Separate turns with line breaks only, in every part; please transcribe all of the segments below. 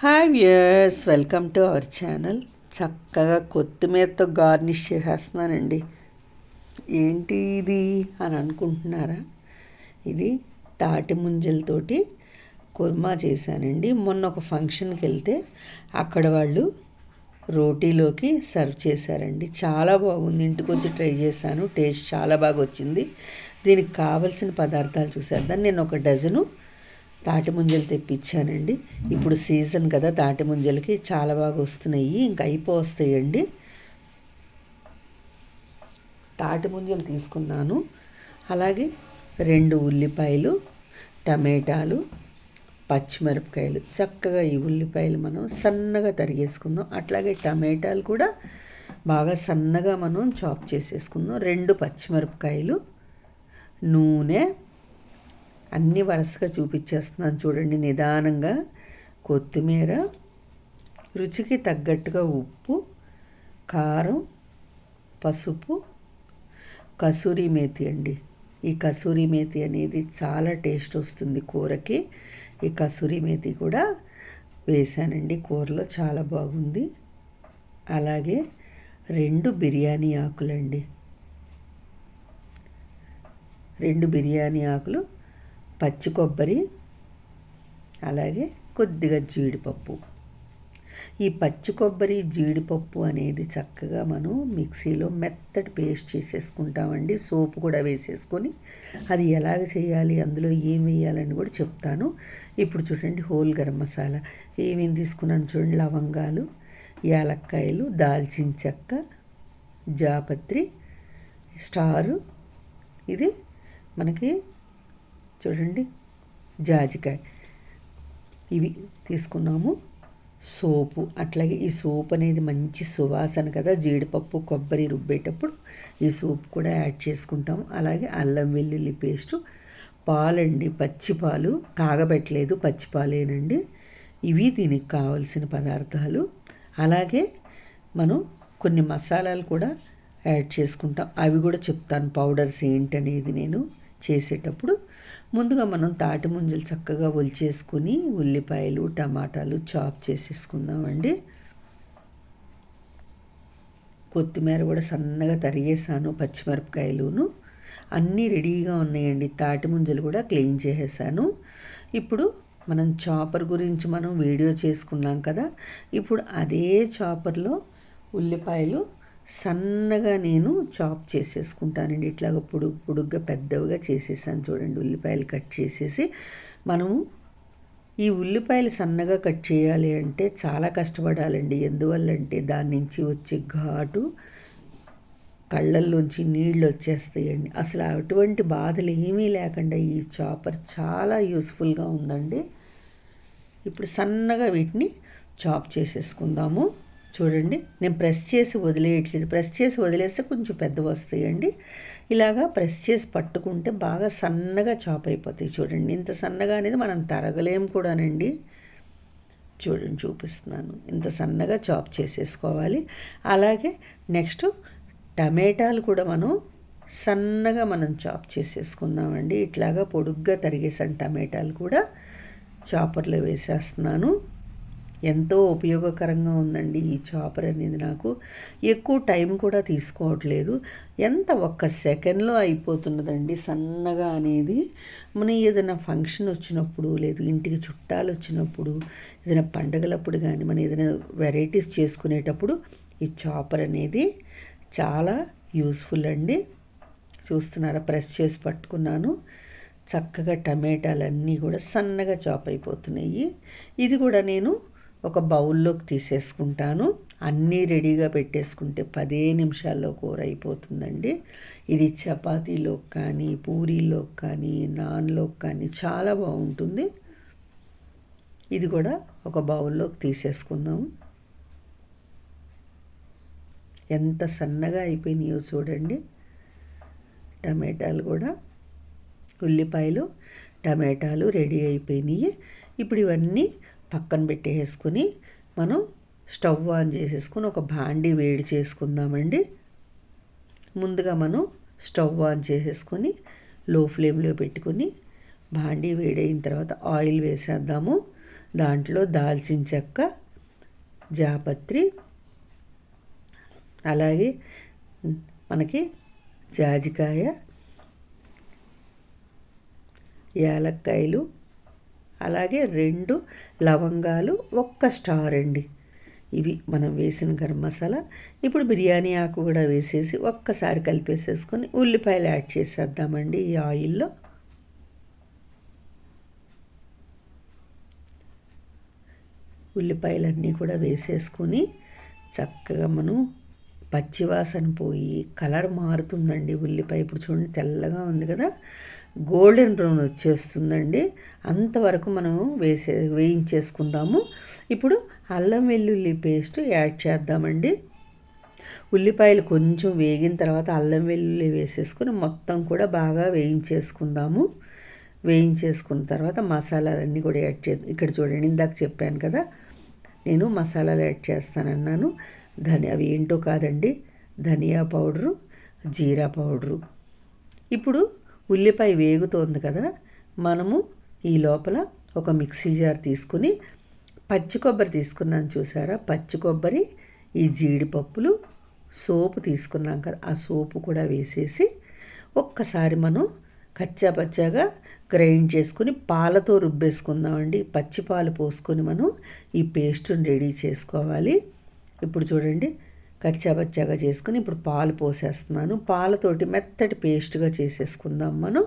Hi viewers welcome to our channel చక్కగా కొత్తిమీరతో garnish చేసేస్తున్నానండి. ఏంటి ఇది అని అనుకుంటున్నారా? ఇది తాటి ముంజలతోటి కుర్మా చేశానండి. మొన్న ఒక ఫంక్షన్కి వెళ్తే అక్కడ వాళ్ళు రోటీలోకి సర్వ్ చేశారండి. చాలా బాగుంది. ఇంటికి వచ్చి ట్రై చేశాను. టేస్ట్ చాలా బాగా వచ్చింది. దీనికి కావలసిన పదార్థాలు చూసేద్దాం. నేను ఒక డజను తాటి ముంజలు తెప్పించానండి. ఇప్పుడు సీజన్ కదా తాటి ముంజలకి చాలా బాగా వస్తున్నాయి. ఇంకా అయిపోస్తాయండి. తాటి ముంజలు తీసుకున్నాను. అలాగే రెండు ఉల్లిపాయలు టమాటాలు పచ్చిమిరపకాయలు. చక్కగా ఈ ఉల్లిపాయలు మనం సన్నగా తరిగేసుకుందాం. అట్లాగే టమాటాలు కూడా బాగా సన్నగా మనం చాప్ చేసేసుకుందాం. రెండు పచ్చిమిరపకాయలు నూనె అన్నీ వరుసగా చూపించేస్తున్నాను చూడండి నిదానంగా. కొత్తిమీర రుచికి తగ్గట్టుగా ఉప్పు కారం పసుపు కసూరి మేతి అండి. ఈ కసూరి మేతి అనేది చాలా టేస్ట్ వస్తుంది కూరకి. ఈ కసూరి మేతి కూడా వేసానండి కూరలో చాలా బాగుంది. అలాగే రెండు బిర్యానీ ఆకులండి. రెండు బిర్యానీ ఆకులు పచ్చి కొబ్బరి అలాగే కొద్దిగా జీడిపప్పు. ఈ పచ్చి కొబ్బరి జీడిపప్పు అనేది చక్కగా మనం మిక్సీలో మెత్తటి పేస్ట్ చేసేసుకుంటామండి. సోపు కూడా వేసేసుకొని అది ఎలాగ చేయాలి అందులో ఏం వేయాలని కూడా చెప్తాను. ఇప్పుడు చూడండి హోల్ గరం మసాలా. ఏమేమి తీసుకున్నాను చూడండి లవంగాలు యాలక్కాయలు దాల్చిన చెక్క జాపత్రి స్టారు. ఇది మనకి చూడండి. జాజికాయ. ఇవి తీసుకున్నాము. సోపు. అట్లాగే ఈ సోప్ అనేది మంచి సువాసన కదా. జీడిపప్పు కొబ్బరి రుబ్బేటప్పుడు ఈ సోప్ కూడా యాడ్ చేసుకుంటాము. అలాగే అల్లం వెల్లుల్లి పేస్టు పాలండి పచ్చిపాలు. కాగబెట్టలేదు పచ్చిపాలేనండి. ఇవి దీనికి కావలసిన పదార్థాలు. అలాగే మనం కొన్ని మసాలాలు కూడా యాడ్ చేసుకుంటాం. అవి కూడా చెప్తాను. పౌడర్స్ ఏంటనేది నేను చేసేటప్పుడు. ముందుగా మనం తాటి ముంజలు చక్కగా ఒలిచేసుకుని ఉల్లిపాయలు టమాటాలు చాప్ చేసేసుకుందామండి కొత్తిమీర కూడా సన్నగా తరిగేసాను పచ్చిమిరపకాయలును. అన్నీ రెడీగా ఉన్నాయండి. తాటి ముంజలు కూడా క్లీన్ చేసేసాను. ఇప్పుడు మనం చాపర్ గురించి మనం వీడియో చేసుకున్నాం కదా. ఇప్పుడు అదే చాపర్లో ఉల్లిపాయలు సన్నగా నేను చాప్ చేసేసుకుంటానండి. ఇట్లాగ పొడుగు పొడుగ్గా పెద్దవిగా చేసేసాను చూడండి. ఉల్లిపాయలు కట్ చేసేసి మనము ఈ ఉల్లిపాయలు సన్నగా కట్ చేయాలి అంటే చాలా కష్టపడాలండి. ఎందువల్లంటే దాని నుంచి వచ్చే ఘాటు కళ్ళల్లోంచి నీళ్ళు వచ్చేస్తాయండి. అసలు అటువంటి బాధలు ఏమీ లేకుండా ఈ చాపర్ చాలా యూస్ఫుల్గా ఉందండి. ఇప్పుడు సన్నగా వీటిని చాప్ చేసేసుకుందాము. చూడండి నేను ప్రెస్ చేసి వదిలేయట్లేదు. ప్రెస్ చేసి వదిలేస్తే కొంచెం పెద్దవి వస్తాయండి. ఇలాగా ప్రెస్ చేసి పట్టుకుంటే బాగా సన్నగా చాప్ అయిపోతాయి చూడండి. ఇంత సన్నగా అనేది మనం తరగలేం కూడానండి. చూడండి చూపిస్తున్నాను. ఇంత సన్నగా చాప్ చేసేసుకోవాలి. అలాగే నెక్స్ట్ టమాటాలు కూడా మనం సన్నగా మనం చాప్ చేసేసుకుందామండి. ఇట్లాగా పొడుగ్గా తరిగేసాను టమాటాలు కూడా. చాపర్లో వేసేస్తున్నాను. ఎంతో ఉపయోగకరంగా ఉందండి ఈ చాపర్ అనేది నాకు. ఎక్కువ టైం కూడా తీసుకోవట్లేదు. ఎంత ఒక్క సెకండ్లో అయిపోతున్నదండి సన్నగా అనేది. మన ఏదైనా ఫంక్షన్ వచ్చినప్పుడు లేదు ఇంటికి చుట్టాలు వచ్చినప్పుడు ఏదైనా పండగలప్పుడు కానీ మనం ఏదైనా వెరైటీస్ చేసుకునేటప్పుడు ఈ చాపర్ అనేది చాలా యూస్ఫుల్ అండి. చూస్తున్నారా ప్రెస్ చేసి పట్టుకున్నాను. చక్కగా టమాటాలన్నీ కూడా సన్నగా చాప్ అయిపోతున్నాయి. ఇది కూడా నేను ఒక బౌల్లోకి తీసేసుకుంటాను. అన్నీ రెడీగా పెట్టేసుకుంటే పదే నిమిషాల్లో కూర అయిపోతుందండి. ఇది చపాతీలోకి కానీ పూరీలోకి కానీ నాన్లోకి కానీ చాలా బాగుంటుంది. ఇది కూడా ఒక బౌల్లోకి తీసేసుకుందాం. ఎంత సన్నగా అయిపోయినాయో చూడండి. టమాటాలు కూడా ఉల్లిపాయలు టమాటాలు రెడీ అయిపోయినాయి. ఇప్పుడు ఇవన్నీ పక్కన పెట్టేసుకుని మనం స్టవ్ ఆన్ చేసేసుకుని ఒక భాండి వేడి చేసుకుందామండి. ముందుగా మనం స్టవ్ ఆన్ చేసేసుకొని లో ఫ్లేమ్లో పెట్టుకుని భాండి వేడైన తర్వాత ఆయిల్ వేసేద్దాము. దాంట్లో దాల్చిన చెక్క జాపత్రి అలాగే మనకి జాజికాయ యాలక్కాయలు అలాగే రెండు లవంగాలు ఒక్క స్టార్ అండి. ఇవి మనం వేసిన గరం మసాలా. ఇప్పుడు బిర్యానీ ఆకు కూడా వేసేసి ఒక్కసారి కలిపేసేసుకొని ఉల్లిపాయలు యాడ్ చేసేద్దామండి ఈ ఆయిల్లో. ఉల్లిపాయలన్నీ కూడా వేసేసుకొని చక్కగా మనం పచ్చివాసన పోయి కలర్ మారుతుందండి ఉల్లిపాయ. ఇప్పుడు చూడండి తెల్లగా ఉంది కదా. గోల్డెన్ బ్రౌన్ వచ్చేస్తుందండి. అంతవరకు మనము వేసే వేయించేసుకుందాము. ఇప్పుడు అల్లం వెల్లుల్లి పేస్ట్ యాడ్ చేద్దామండి. ఉల్లిపాయలు కొంచెం వేగిన తర్వాత అల్లం వెల్లుల్లి వేసేసుకుని మొత్తం కూడా బాగా వేయించేసుకుందాము. వేయించేసుకున్న తర్వాత మసాలాలన్నీ కూడా యాడ్ చే ఇక్కడ చూడండి ఇందాక చెప్పాను కదా. నేను మసాలాలు యాడ్ చేస్తానన్నాను. ధనియా అవి ఏంటో కాదండి. ధనియా పౌడరు జీరా పౌడరు. ఇప్పుడు ఉల్లిపాయ వేగుతోంది కదా మనము ఈ లోపల ఒక మిక్సీ జార్ తీసుకుని పచ్చి కొబ్బరి తీసుకున్నాను చూసారా? పచ్చి కొబ్బరి ఈ జీడిపప్పులు సోపు తీసుకున్నాం కదా ఆ సోపు కూడా వేసేసి ఒక్కసారి మనం కచ్చా పచ్చాగా గ్రైండ్ చేసుకుని పాలతో రుబ్బేసుకుందామండి. పచ్చి పాలు పోసుకొని మనం ఈ పేస్ట్ని రెడీ చేసుకోవాలి. ఇప్పుడు చూడండి కచ్చాబచ్చాగా చేసుకుని ఇప్పుడు పాలు పోసేస్తున్నాను. పాలతోటి మెత్తటి పేస్ట్గా చేసేసుకుందాం మనం.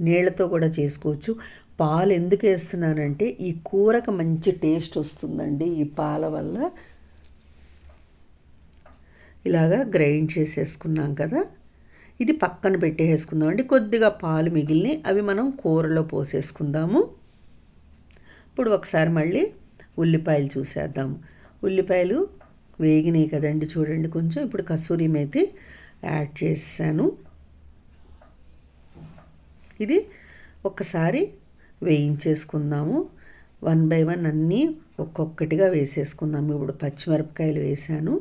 నీళ్ళతో కూడా చేసుకోవచ్చు. పాలు ఎందుకు వేస్తున్నానంటే ఈ కూరకు మంచి టేస్ట్ వస్తుందండి ఈ పాల వల్ల. ఇలాగా గ్రైండ్ చేసేసుకున్నాం కదా. ఇది పక్కన పెట్టేసుకుందామండి కొద్దిగా పాలు మిగిలినవి అవి మనం కూరలో పోసేసుకుందాము. ఇప్పుడు ఒకసారి మళ్ళీ ఉల్లిపాయలు చూసేద్దాము ఉల్లిపాయలు వేగినాయి కదండి చూడండి కొంచెం ఇప్పుడు కసూరి మేతి యాడ్ చేశాను. ఇది ఒక్కసారి వేయించేసుకుందాము. వన్ బై వన్ అన్నీ ఒక్కొక్కటిగా వేసేసుకుందాము. ఇప్పుడు పచ్చిమిరపకాయలు వేసాను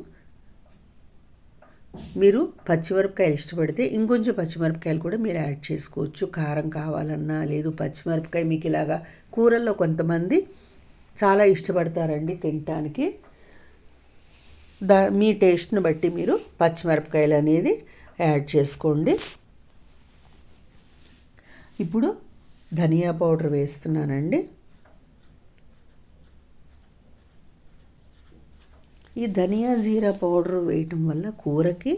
మీరు పచ్చిమిరపకాయలు ఇష్టపడితే ఇంకొంచెం పచ్చిమిరపకాయలు కూడా మీరు యాడ్ చేసుకోవచ్చు. కారం కావాలన్నా లేదు పచ్చిమిరపకాయ మీకు ఇలాగా కూరల్లో కొంతమంది చాలా ఇష్టపడతారండి తినటానికి. దా మీ టేస్ట్ని బట్టి మీరు పచ్చిమిరపకాయలు అనేది యాడ్ చేసుకోండి. ఇప్పుడు ధనియా పౌడర్ వేస్తున్నానండి. ఈ ధనియా జీరా పౌడర్ వేయటం వల్ల కూరకి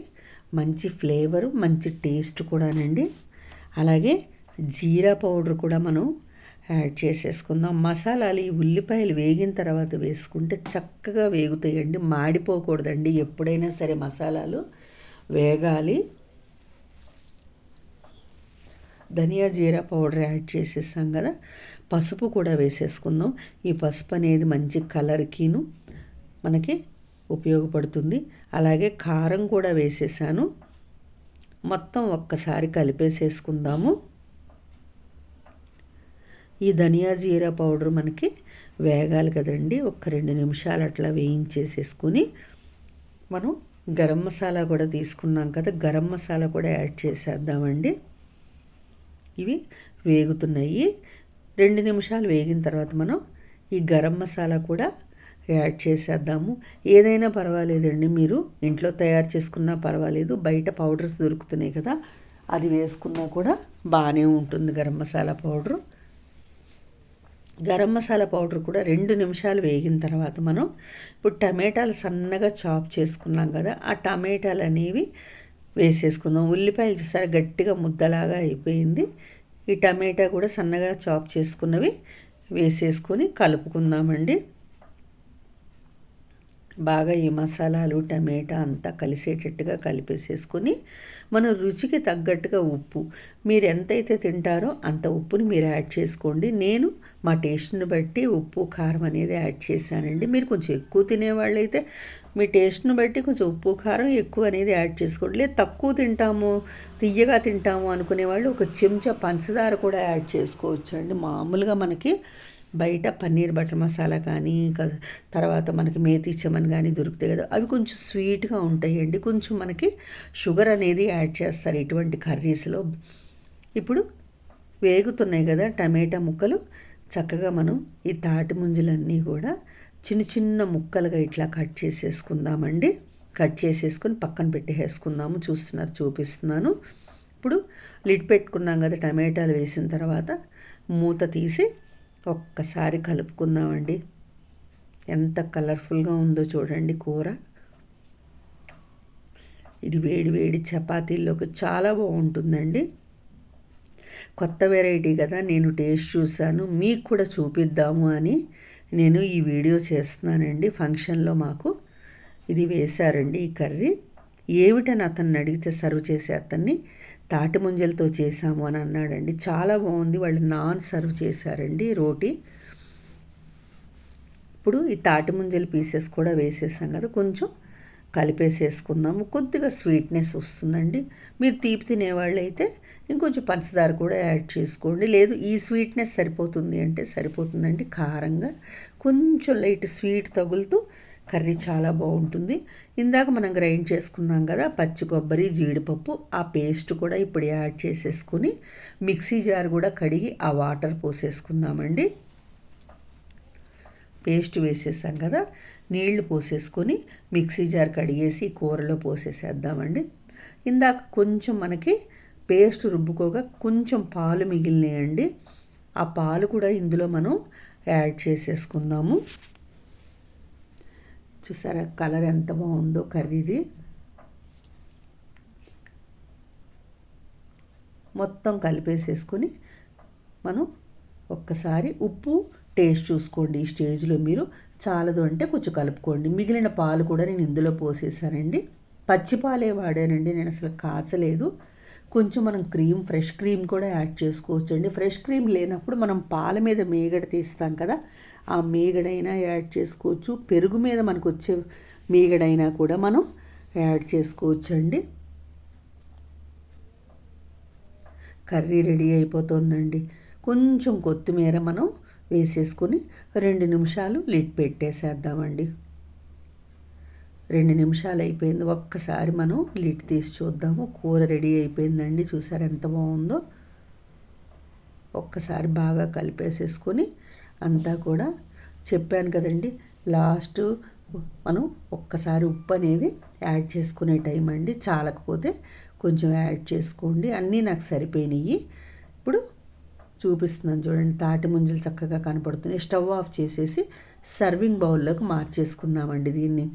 మంచి ఫ్లేవరు మంచి టేస్ట్ కూడానండి. అలాగే జీరా పౌడర్ కూడా మనం యాడ్ చేసేసుకుందాం. మసాలాలు ఈ ఉల్లిపాయలు వేగిన తర్వాత వేసుకుంటే చక్కగా వేగుతాయండి. మాడిపోకూడదండి. ఎప్పుడైనా సరే మసాలాలు వేగాలి. ధనియా జీరా పౌడర్ యాడ్ చేసేసాం కదా. పసుపు కూడా వేసేసుకుందాం. ఈ పసుపు అనేది మంచి కలర్కిను మనకి ఉపయోగపడుతుంది. అలాగే కారం కూడా వేసేసాను. మొత్తం ఒక్కసారి కలిపేసేసుకుందాము. ఈ ధనియా జీరా పౌడర్ మనకి వేగాలి కదండి. ఒక రెండు నిమిషాలు అట్లా వేయించేసేసుకుని మనం గరం మసాలా కూడా తీసుకున్నాం కదా గరం మసాలా కూడా యాడ్ చేసేద్దామండి. ఇవి వేగుతున్నాయి. రెండు నిమిషాలు వేగిన తర్వాత మనం ఈ గరం మసాలా కూడా యాడ్ చేసేద్దాము. ఏదైనా పర్వాలేదండి మీరు ఇంట్లో తయారు చేసుకున్నా పర్వాలేదు బయట పౌడర్స్ దొరుకుతున్నాయి కదా అది వేసుకున్నా కూడా బాగానే ఉంటుంది గరం మసాలా పౌడరు. గరం మసాలా పౌడర్ కూడా రెండు నిమిషాలు వేగిన తర్వాత మనం ఇప్పుడు టమాటాలు సన్నగా చాప్ చేసుకున్నాం కదా ఆ టమాటాలు అనేవి వేసేసుకుందాం. ఉల్లిపాయలు చూసారా గట్టిగా ముద్దలాగా అయిపోయింది. ఈ టమాటా కూడా సన్నగా చాప్ చేసుకున్నవి వేసేసుకొని కలుపుకుందామండి. బాగా ఈ మసాలాలు టమాటా అంతా కలిసేటట్టుగా కలిపేసేసుకొని మన రుచికి తగ్గట్టుగా ఉప్పు. మీరు ఎంతైతే తింటారో అంత ఉప్పుని మీరు యాడ్ చేసుకోండి. నేను మా టేస్ట్ని బట్టి ఉప్పు కారం అనేది యాడ్ చేశానండి. మీరు కొంచెం ఎక్కువ తినేవాళ్ళైతే మీ టేస్ట్ని బట్టి కొంచెం ఉప్పు కారం ఎక్కువ అనేది యాడ్ చేసుకోండి. లేదు తక్కువ తింటాము తియ్యగా తింటాము అనుకునే వాళ్ళు ఒక చెంచా పంచదార కూడా యాడ్ చేసుకోవచ్చు అండి మామూలుగా మనకి బయట పన్నీర్ బటర్ మసాలా కానీ తర్వాత మనకి మేతి చమన్ కానీ దొరుకుతాయి కదా అవి కొంచెం స్వీట్గా ఉంటాయండి. కొంచెం మనకి షుగర్ అనేది యాడ్ చేస్తారు ఇటువంటి కర్రీస్లో. ఇప్పుడు వేగుతున్నాయి కదా టమాటా ముక్కలు చక్కగా మనం ఈ తాటి ముంజలన్నీ కూడా చిన్న చిన్న ముక్కలుగా ఇట్లా కట్ చేసేసుకుందామండి. కట్ చేసేసుకొని పక్కన పెట్టేసుకుందాము. చూస్తున్నారు చూపిస్తున్నాను. ఇప్పుడు లిడ్ పెట్టుకున్నాం కదా టమాటాలు వేసిన తర్వాత మూత తీసి ఒక్కసారి కలుపుకుందామండి. ఎంత కలర్ఫుల్గా ఉందో చూడండి కూర. ఇది వేడి వేడి చపాతీల్లోకి చాలా బాగుంటుందండి. కొత్త వెరైటీ కదా నేను టేస్ట్ చూశాను. మీకు కూడా చూపిద్దాము అని నేను ఈ వీడియో చేస్తున్నానండి. ఫంక్షన్లో మాకు ఇది వేశారండి ఈ కర్రీ. ఏమిటని అతన్ని అడిగితే సర్వ్ చేసే అతన్ని తాటి ముంజలతో చేశాము అని అన్నాడండి. చాలా బాగుంది వాళ్ళు నాన్ సర్వ్ చేశారండి రోటీ. ఇప్పుడు ఈ తాటి ముంజల పీసెస్ కూడా వేసేసాం కదా కొంచెం కలిపేసేసుకుందాము. కొద్దిగా స్వీట్నెస్ వస్తుందండి. మీరు తీపి తినేవాళ్ళు అయితే ఇంకొంచెం పంచదార కూడా యాడ్ చేసుకోండి. లేదు ఈ స్వీట్నెస్ సరిపోతుంది అంటే సరిపోతుందండి కారంగా. కొంచెం లైట్ స్వీట్ తగులుతూ కర్రీ చాలా బాగుంటుంది. ఇందాక మనం గ్రైండ్ చేసుకున్నాం కదా పచ్చి కొబ్బరి జీడిపప్పు ఆ పేస్ట్ కూడా ఇప్పుడు యాడ్ చేసేసుకుని మిక్సీ జార్ కూడా కడిగి ఆ వాటర్ పోసేసుకుందామండి. పేస్ట్ వేసేసాం కదా నీళ్ళు పోసేసుకొని మిక్సీ జార్ కడిగేసి కూరలో పోసేసేద్దామండి. ఇందాక కొంచెం మనకి పేస్ట్ రుబ్బుకోగా కొంచెం పాలు మిగిలినాయండి. ఆ పాలు కూడా ఇందులో మనం యాడ్ చేసేసుకుందాము. చూసారా? కలర్ ఎంత బాగుందో కర్రీది. మొత్తం కలిపేసేసుకొని మనం ఒక్కసారి ఉప్పు టేస్ట్ చూసుకోండి ఈ స్టేజ్లో మీరు. చాలదు అంటే కొంచెం కలుపుకోండి. మిగిలిన పాలు కూడా నేను ఇందులో పోసేసానండి. పచ్చిపాలే వాడానండి నేను అసలు కాచలేదు. కొంచెం మనం క్రీమ్ ఫ్రెష్ క్రీమ్ కూడా యాడ్ చేసుకోవచ్చండి. ఫ్రెష్ క్రీమ్ లేనప్పుడు మనం పాల మీద మేగడ తీస్తాం కదా ఆ మేగడైనా యాడ్ చేసుకోవచ్చు. పెరుగు మీద మనకు వచ్చే మేగడైనా కూడా మనం యాడ్ చేసుకోవచ్చు అండి కర్రీ రెడీ అయిపోతుందండి. కొంచెం కొత్తిమీర మనం వేసేసుకొని రెండు నిమిషాలు లిడ్ పెట్టేసేద్దామండి. రెండు నిమిషాలు అయిపోయింది. ఒక్కసారి మనం లిడ్ తీసి చూద్దాము. కూర రెడీ అయిపోయిందండి. చూసారు ఎంత బాగుందో? ఒక్కసారి బాగా కలిపేసేసుకొని అంతా కూడా చెప్పాను కదండి. లాస్ట్ మనం ఒక్కసారి ఉప్పు అనేది యాడ్ చేసుకునే టైం అండి. చాలకపోతే కొంచెం యాడ్ చేసుకోండి. అన్నీ నాకు సరిపోయినాయి. ఇప్పుడు చూపిస్తున్నాను చూడండి. తాటి ముంజలు చక్కగా కనపడుతున్నాయి. స్టవ్ ఆఫ్ చేసేసి సర్వింగ్ బౌల్లోకి మార్చేసుకున్నామండి దీన్ని.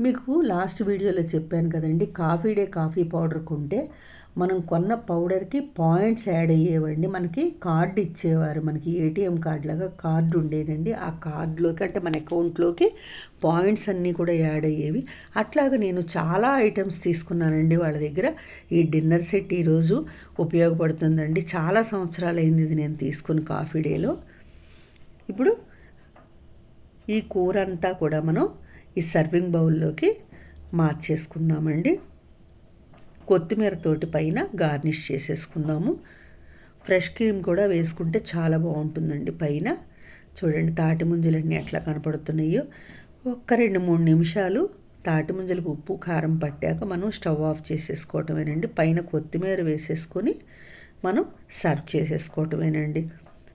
మీకు లాస్ట్ వీడియోలో చెప్పాను కదండి. కాఫీ డే కాఫీ పౌడర్ కొంటే మనం కొన్న పౌడర్కి పాయింట్స్ యాడ్ అయ్యేవండి. మనకి కార్డు ఇచ్చేవారు. మనకి ఏటీఎం కార్డు లాగా కార్డు ఉండేదండి. ఆ కార్డులోకి అంటే మన అకౌంట్లోకి పాయింట్స్ అన్నీ కూడా యాడ్ అయ్యేవి. అట్లాగా నేను చాలా ఐటమ్స్ తీసుకున్నానండి వాళ్ళ దగ్గర. ఈ డిన్నర్ సెట్ ఈరోజు ఉపయోగపడుతుందండి. చాలా సంవత్సరాలు అయింది ఇది నేను తీసుకుని కాఫీ డేలో. ఇప్పుడు ఈ కూర అంతా కూడా మనం ఈ సర్వింగ్ బౌల్లోకి మార్చేసుకుందామండి. కొత్తిమీర తోటి పైన గార్నిష్ చేసేసుకుందాము. ఫ్రెష్ క్రీమ్ కూడా వేసుకుంటే చాలా బాగుంటుందండి పైన. చూడండి తాటి ముంజలన్నీ ఎట్లా కనపడుతున్నాయో. ఒక్క రెండు మూడు నిమిషాలు తాటి ముంజలకు ఉప్పు కారం పట్టాక మనం స్టవ్ ఆఫ్ చేసేసుకోవటమేనండి. పైన కొత్తిమీర వేసేసుకొని మనం సర్వ్ చేసేసుకోవటమేనండి.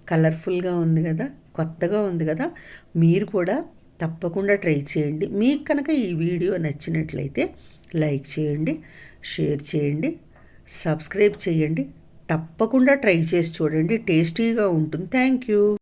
కలర్ఫుల్గా ఉంది కదా కొత్తగా ఉంది కదా మీరు కూడా తప్పకుండా ట్రై చేయండి. మీకు కనుక ఈ వీడియో నచ్చినట్లయితే లైక్ చేయండి. షేర్ చేయండి సబ్స్క్రైబ్ చేయండి తప్పకుండా ట్రై చేసి చూడండి. టేస్టీగా ఉంటుంది. Thank you.